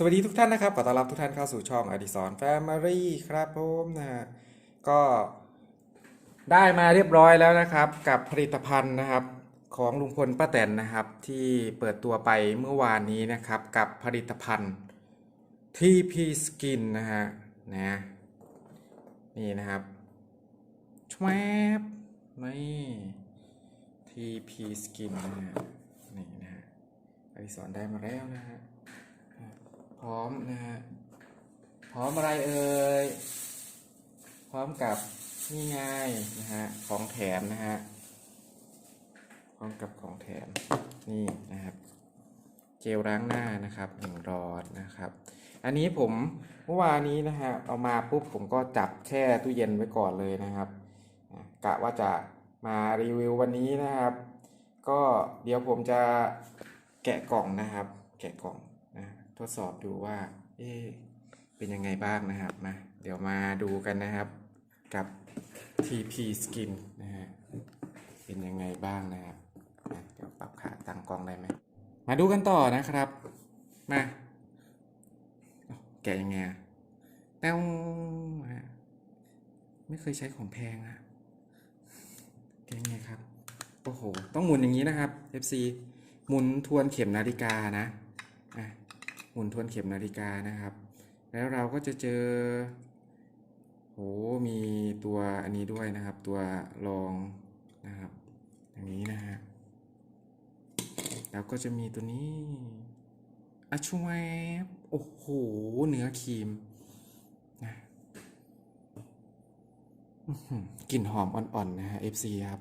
สวัสดีทุกท่านนะครับขอต้อนรับทุกท่านเข้าสู่ช่องอดิสรแฟมิลี่ครับผมนะฮะก็ได้มาเรียบร้อยแล้วนะครับ กับผลิตภัณฑ์นะครับของลุงพลป้าแตนนะครับ ที่เปิดตัวไปเมื่อวานนี้นะครับ กับผลิตภัณฑ์ TP Skin นะฮะนะนี่นะครับชวบนี่ TP Skin นะฮะนี่นะฮะอดิสรได้มาแล้วนะฮะ พร้อมนะฮะพร้อมอะไรเอ่ยพร้อมกับนี่ไงนะฮะของแถมนะฮะพร้อมกับของแถมนี่นะครับ เจลล้างหน้านะครับหนึ่งรอดนะครับ อันนี้ผมเมื่อวานนี้นะฮะเอามาปุ๊บผมก็จับแช่ตู้เย็นไว้ก่อนเลยนะครับกะว่าจะมารีวิววันนี้นะครับ ก็เดี๋ยวผมจะแกะกล่องนะครับ แกะกล่อง ทดสอบดูว่า เอ๊เป็นยังไงบ้างนะครับมาเดี๋ยวมาดูกันนะครับกับ TP Skin นะฮะเป็นยังไงบ้างนะครับเดี๋ยวปรับขาตั้งกล้องได้ไหมมาดูกันต่อนะครับ มาแกะยังไงแต้วไม่เคยใช้ของแพงอะแกะยังไงครับ โอ้โห ต้องหมุนอย่างนี้นะครับ FC หมุนทวนเข็มนาฬิกานะ มุนทวนเข็มนาฬิกานะครับ แล้วเราก็จะเจอโหมีตัวอันนี้ด้วยนะครับ ตัวรองนะครับอย่างนี้นะฮะแล้วก็จะมีตัวนี้อะชวบโอ้โหเนื้อครีมนะกลิ่นหอมอ่อนๆนะฮะ FC ครับ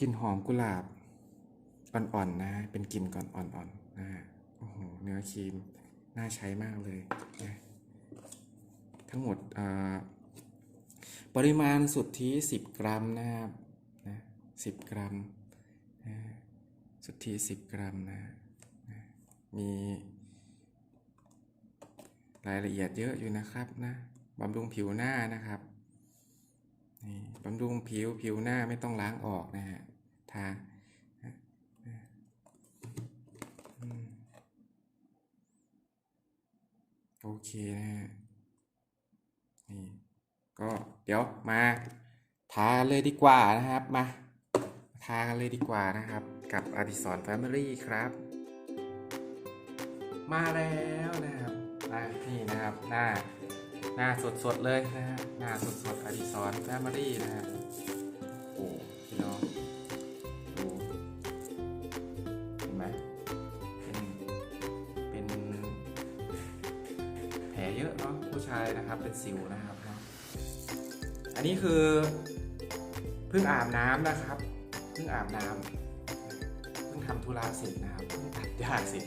กลิ่นหอมกุหลาบอ่อนๆนะ เป็นกลิ่นก่อนอ่อนๆนะฮะ โอ้โหเนื้อครีมน่าใช้มากเลยนะทั้งหมดอ่าปริมาณสุทธิ 10 กรัมนะครับนะ10 กรัมนะสุทธิ 10 กรัมนะนะมีรายละเอียดเยอะอยู่นะครับนะบำรุงผิวหน้านะครับนี่บำรุงผิวผิวหน้าไม่ต้องล้างออกนะฮะทานะนะอืมโอ เคนะฮะนี่ก็เดี๋ยวมาทาเลยดีกว่านะครับมาทากันเลยดีกว่านะครับ กับอดิสรแฟมิลี่ครับ มาแล้วนะครับอะนี่นะครับหน้าหน้าสดๆเลยนะฮะหน้าสดๆอดิสรแฟมิลี่นะฮะ เป็นสิวนะครับนะอันนี้คือเพิ่งอาบน้ำนะครับเพิ่งอาบน้ำเพิ่งทำธุระเสร็จนะครับเพิ่งตัดหญ้าเสร็จ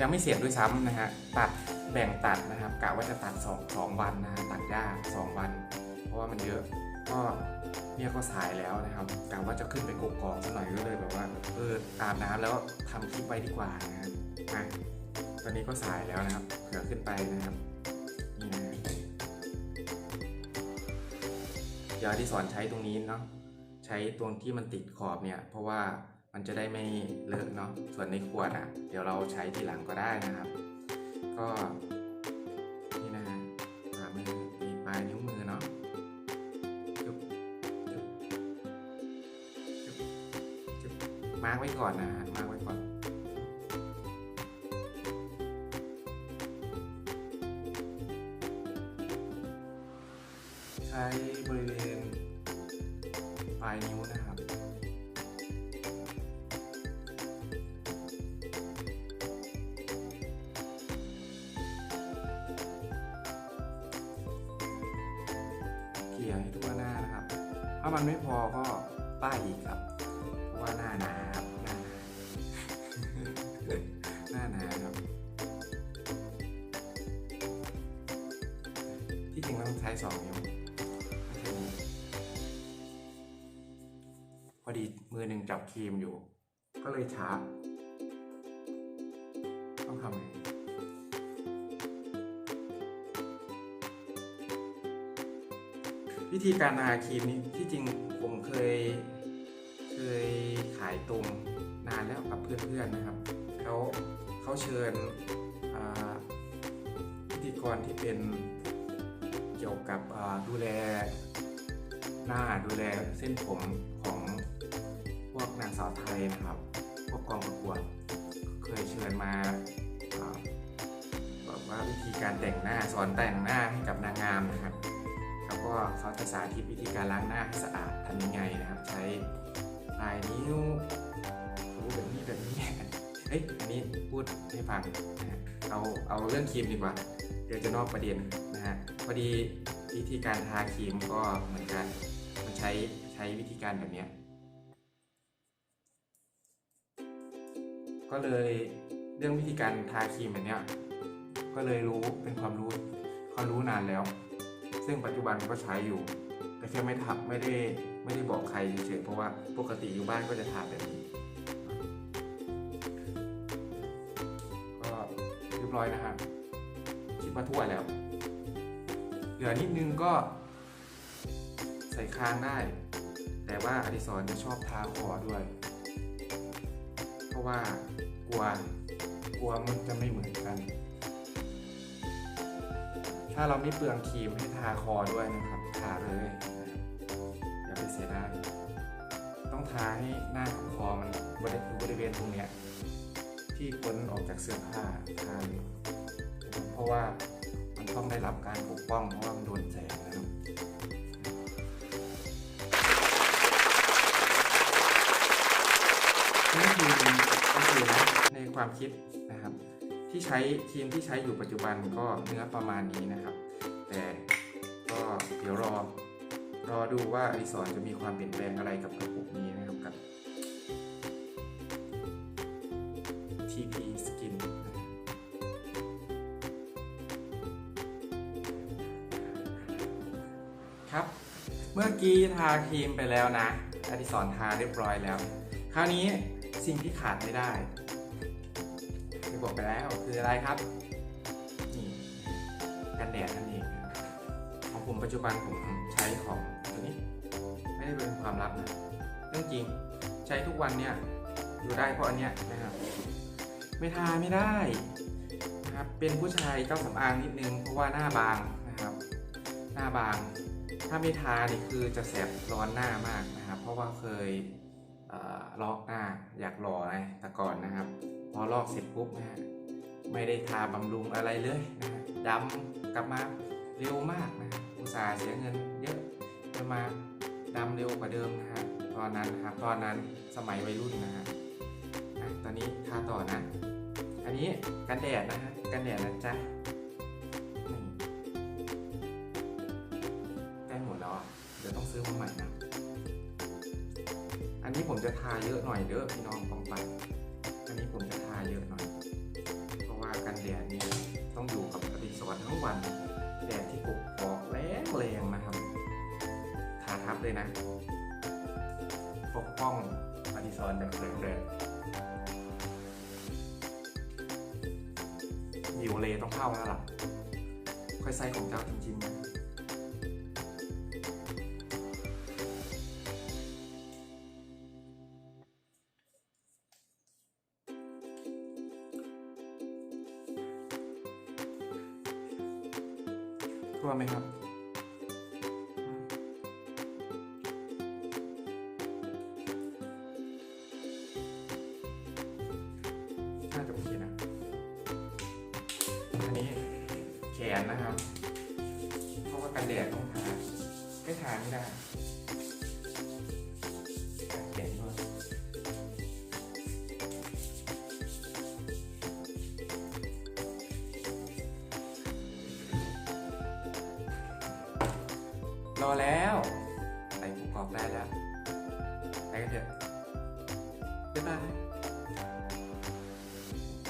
ยังไม่เสร็จด้วยซ้ำนะฮะตัดแบ่งตัดนะครับกะว่าจะตัดสองสองวันนะฮะตัดหญ้าสองวัน เพราะว่ามันเยอะก็เนี่ยก็สายแล้วนะครับกะว่าจะขึ้นไปกกอกสักหน่อยก็เลยแบบว่าเอออาบน้ำแล้วทำคลิปไว้ดีกว่านะครับอะตอนนี้ก็สายแล้วนะครับเผื่อขึ้นไปนะครับ ยวที่สอนใช้ตรงนี้เนาะใช้ตรงที่มันติดขอบเนี่ย เพราะว่ามันจะได้ไม่เลอะเนาะส่วนในขวดอะ เดี๋ยวเราใช้ทีหลังก็ได้นะครับ ก็นี่นะฮะฝ่ามือมีปลายนิ้วมือเนาะจุบจุบจุบจุบมาร์กไว้ก่อนนะฮะมาร์ก ใช้บริเวณปลายนิ้วนะครับเกลี่ยให้ทั่วหน้านะครับ ถ้ามันไม่พอก็ป้ายอีกครับว่าหน้าหนาครับหน้าหนาหน้าหนาครับ ที่จริงเราต้องใช้สองนิ้ว มือหนึ่งจับครีมอยู่ ก็เลยช้า ต้องทำไงวิธีการทาครีมนี้ที่จริงผมเคย เคยขายตรงนานแล้วกับเพื่อนๆนะครับเขาเขาเชิญพิธีกรที่เป็นเกี่ยวกับดูแลหน้าดูแลเส้นผมของ วกนางสาวไทยนะครับ พวกกองประกวดเคยเชิญมาบอกว่าวิธีการแต่งหน้าสอนแต่งหน้าให้กับนางงามนะครับ แล้วก็เขาจะสาธิตวิธีการล้างหน้าให้สะอาดทำยังไงนะครับ ใช้ปลายนิ้วรู้แบบนี้แบบนี้เฮ้ยอันนี้พูดให้ฟังนะเอาเอาเรื่องครีมดีกว่า เดี๋ยวจะนอกประเด็นนะฮะพอดีวิธีการทาครีมก็เหมือนกัน มันใช้ใช้วิธีการแบบนี้ ก็เลยเรื่องวิธีการทาครีมแบบเนี้ยก็เลยรู้เป็นความรู้ความรู้นานแล้ว ซึ่งปัจจุบันก็ใช้อยู่ แต่แค่ไม่ทับไม่ได้ไม่ได้บอกใครเฉยเพราะว่าปกติอยู่บ้านก็จะทาแบบนี้ก็เรียบร้อยนะครับ คิดว่าทั่วแล้ว เหลือนิดนึงก็ใส่คางได้ แต่ว่าอดิศรจะชอบทาคอด้วย เพราะว่า กลัวกลัวมันจะไม่เหมือนกัน ถ้าเราไม่เปลืองครีมให้ทาคอด้วยนะครับ ทาเลย อย่าไปเสียดาย ต้องทาให้หน้ากับคอมันบริบริเวณตรงเนี้ยที่พ้นออกจากเสื้อผ้าทาเลย เพราะว่ามันต้องได้รับการปกป้องเพราะว่ามันโดนแสงนะครับ ความคิดนะครับ ที่ใช้ครีมที่ใช้อยู่ปัจจุบันก็เนื้อประมาณนี้นะครับ แต่ก็เดี๋ยวรอรอดูว่าอดิศรจะมีความเปลี่ยนแปลงอะไรกับกระปุกนี้นะครับกับ TP Skin ครับ เมื่อกี้ทาครีมไปแล้วนะอดิศรทาเรียบร้อยแล้ว คราวนี้สิ่งที่ขาดไม่ได้ ไปแล้วคืออะไรครับ นี่กันแดดนั่นเองของผมปัจจุบันผมใช้ของตัวนี้ ไม่ได้เป็นความลับนะเรื่องจริงใช้ทุกวันเนี่ยอยู่ได้เพราะอันเนี้ยนะครับ ไม่ทาไม่ได้นะครับเป็นผู้ชายเจ้าสำอางนิดนึงเพราะว่าหน้าบางนะครับ หน้าบาง ถ้าไม่ทานี่คือจะแสบร้อนหน้ามากนะครับ เพราะว่าเคย ลอกหน้าอยากหล่อไงแต่ก่อนนะครับ พอลอกเสร็จปุ๊บนะฮะไม่ได้ทาบำรุงอะไรเลยนะฮะดำกลับมาเร็วมากนะฮะอุตส่าห์เสียเงินเยอะจะมาดำเร็วกว่าเดิมนะฮะตอนนั้นนะครับตอนนั้นสมัยวัยรุ่นนะฮะตอนนี้ทาต่อนะ อันนี้กันแดดนะฮะกันแดดนะจ๊ะใกล้หมดแล้วอะเดี๋ยวต้องซื้อมาใหม่นะ จะทาเยอะหน่อยเด้อพี่น้องปองไปอันนี้ผมจะทาเยอะหน่อย เพราะว่ากันแดดเนี่ยต้องอยู่กับอดิศรทั้งวัน แดดที่ปกปอกแรงแรงๆนะครับ ทาทับเลยนะ ปกป้องอดิศรแบบแรงๆหิวเลยต้องเข้าแล้วล่ะ ค่อยใส่ของเจ้าจริงๆนะ น่าจะโอเคนะ อันนี้แขนนะครับ เพราะว่ากันแดดต้องทาไม่ทาไม่ได้แขนด้วยรอแล้ว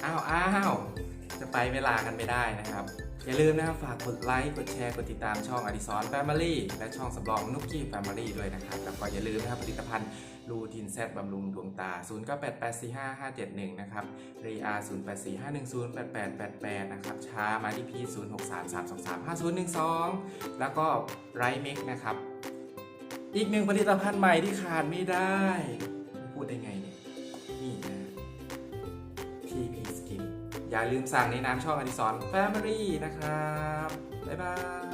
อ้าวอ้าวจะไปเวลากันไม่ได้นะครับ อย่าลืมนะครับฝากกดไลค์ กดแชร์ กดติดตามช่องอดิสรแฟมิลี่และช่องสำรองนุกกี้แฟมิลี่ด้วยนะครับ แล้วก็อย่าลืมนะครับผลิตภัณฑ์ลูทินเซตบำรุงดวงตา 0988455571 นะครับรีอา0845108888 นะครับ ช้ามาที่พี0633235012 แล้วก็ไรเมกนะครับ อีกหนึ่งผลิตภัณฑ์ใหม่ที่ขาดไม่ได้ พูดได้ไง อย่าลืมสั่งในนามช่องอดิสรแฟมิลี่นะครับ บ๊ายบาย